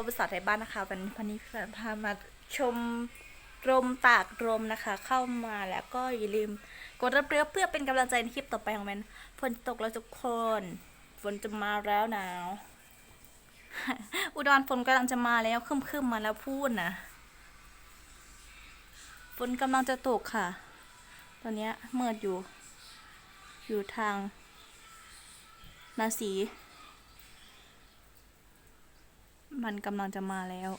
ก็ภาษาไทยบ้านนะคะ วันวันนี้พามาชมรมตากรมนะคะ เข้ามาแล้วก็อย่าลืมกดรับเรือเพื่อเป็นกำลังใจในคลิปต่อไปของแมนฝนตกแล้วทุกคนฝนจะมาแล้วหนาวอุดรฝนกำลังจะมาแล้วคึมคึมๆมาแล้วพูดนะฝนกำลังจะตกค่ะ ตอนนี้ยมืดอยู่ อยู่ทางนาสีันกำลังจะมาแล้ว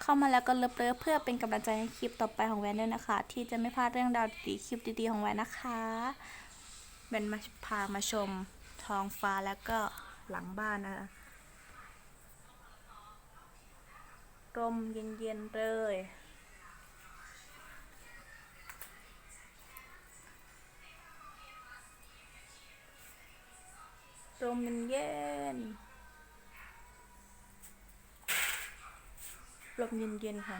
เข้ามาแล้วก็เลิฟเลิฟเพื่อเป็นกำลังใจให้คลิปต่อไปของแวนด้วยนะคะ ที่จะไม่พลาดเรื่องราวดีๆคลิปดีๆของแวนนะคะแวนมาพามาชมท้องฟ้าแล้วก็หลังบ้านนะคะลมเย็นๆเลยลมเย็นๆ ลมเย็นๆค่ะ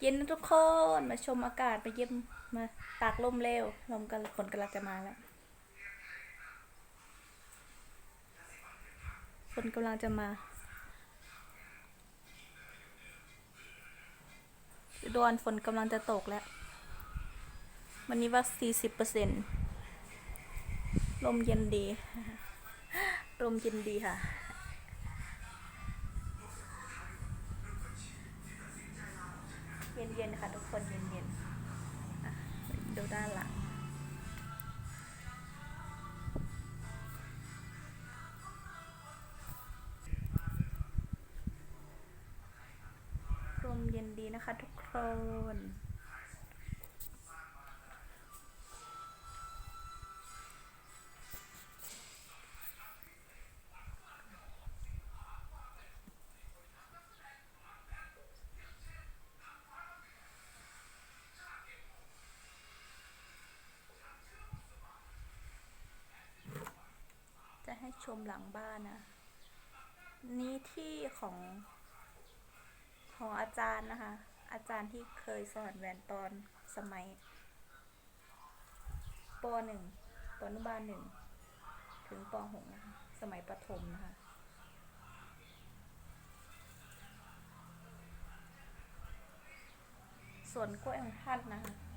เย็นทุกคนมาชมอากาศมาเยี่ยมมาตากลมเร็วลมกันฝนกำลังจะมาแล้วฝนกำลังจะมาอุดรฝนกำลังจะตกแล้ว วันนี้ว่า 40เปอร์เซ็นต์ลมเย็นดี ลมเย็นดีค่ะ เย็นๆค่ะทุกคนเย็นๆดูด้านหลังลมเย็นดีนะคะทุกคน ให้ชมหลังบ้านนะ นี่ที่ของของอาจารย์นะคะ อาจารย์ที่เคยสอนแหวนตอนสมัยปหนึ่งปอนุบาลหนึ่งถึงปหกนะคะ สมัยประถมนะคะส่วนกล้วยของท่านนะคะ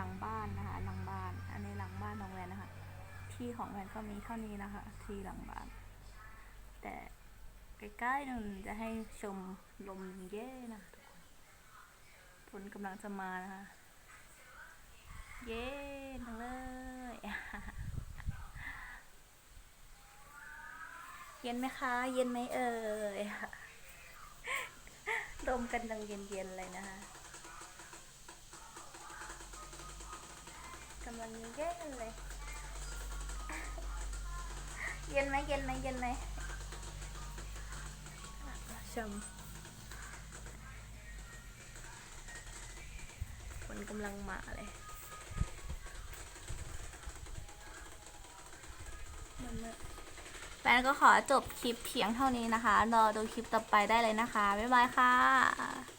หลังบ้านนะคะ หลังบ้าน อันนี้หลังบ้านของแวนนะคะ ที่ของแวนก็มีเท่านี้นะคะ ที่หลังบ้าน แต่ใกล้ๆนึงจะให้ชมลมเย่นะทุกคนฝนกำลังจะมานะคะ เย้ทั้งเลยเย็นไหมคะ เย็นไหมเอ่ยลมกันดังเย็นๆเลยนะคะ กำลังเย็นเลย เย็นไหมเย็นไหมเย็นไหมชมฝนกำลังมาเลยมันมืดแฟนก็ขอจบคลิปเพียงเท่านี้นะคะ รอดูคลิปต่อไปได้เลยนะคะ บ๊ายบายค่ะ